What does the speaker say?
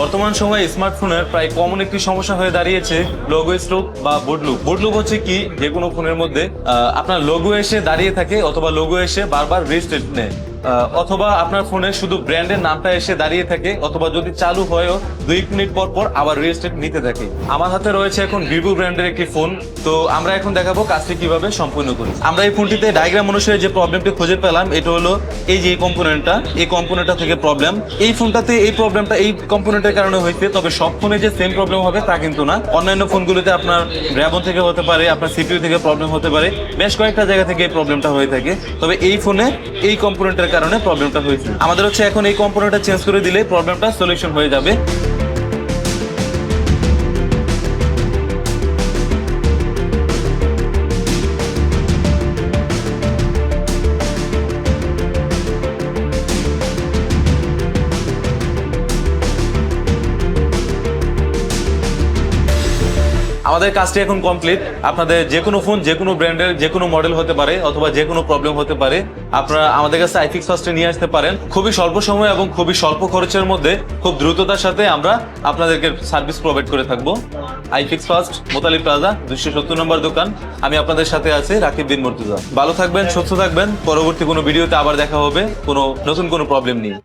বর্তমান সময়ে স্মার্টফোনের প্রায় কমন একটি সমস্যা হয়ে দাঁড়িয়েছে লোগো স্ট্রোক বা বুটলুক বুটলুক হচ্ছে কি? যে কোনো ফোনের মধ্যে আপনার লোগো এসে দাঁড়িয়ে থাকে অথবা লোগো এসে বারবার রিস্টেট নেয়। অথবা আপনার ফোনে শুধু ব্র্যান্ডের নামটা এসে দাঁড়িয়ে থাকে, অথবা যদি চালু হয়েও দুই মিনিট পর পর আবার রেজিস্ট্রেট নিতে থাকে। আমার হাতে রয়েছে এখন ভিভো ব্র্যান্ডের একটি ফোন তো আমরা এখন দেখাবো কাজটি কীভাবে সম্পূর্ণ করি। আমরা এই ফোনটিতে ডায়াগ্রাম অনুসারে যে প্রবলেমটি খুঁজে পেলাম, এটা হলো এই যে এই কম্পোনেন্টটা এই কম্পোনেন্টটা থেকে প্রবলেম এই ফোনটাতে এই প্রবলেমটা এই কম্পোনেন্টের কারণে হয়েছে, তবে সব ফোনে যে সেম প্রবলেম হবে তা কিন্তু না। অন্যান্য ফোনগুলোতে আপনার র্যাবন থেকে হতে পারে, আপনার সিপিইউ থেকে প্রবলেম হতে পারে, বেশ কয়েকটা জায়গা থেকে এই প্রবলেমটা হয়ে থাকে। তবে এই ফোনে এই কম্পোনেন্টের কারণে প্রবলেমটা হয়েছে। আমাদের হচ্ছে এখন এই কম্পোনেন্টটা চেঞ্জ করে দিলে প্রবলেমটা সলিউশন হয়ে যাবে। আমাদের কাজটি এখন কমপ্লিট আপনাদের যে কোনো ফোন যে কোনো ব্র্যান্ডের যে কোনো মডেল হতে পারে অথবা যে কোনো প্রবলেম হতে পারে, আপনারা আমাদের কাছে আইফিক্স ফার্স্টে নিয়ে আসতে পারেন। খুবই স্বল্প সময় এবং খুবই স্বল্প খরচের মধ্যে খুব দ্রুততার সাথে আমরা আপনাদেরকে সার্ভিস প্রোভাইড করে থাকব। আইফিক্স ফার্স্ট মোতালি প্লাজা দুশো সত্তর নম্বর দোকান। আমি আপনাদের সাথে আছি রাকিব বিন মর্তুজা। ভালো থাকবেন, সুস্থ থাকবেন। পরবর্তী কোনো ভিডিওতে আবার দেখা হবে। কোনো নতুন কোনো প্রবলেম নিয়ে।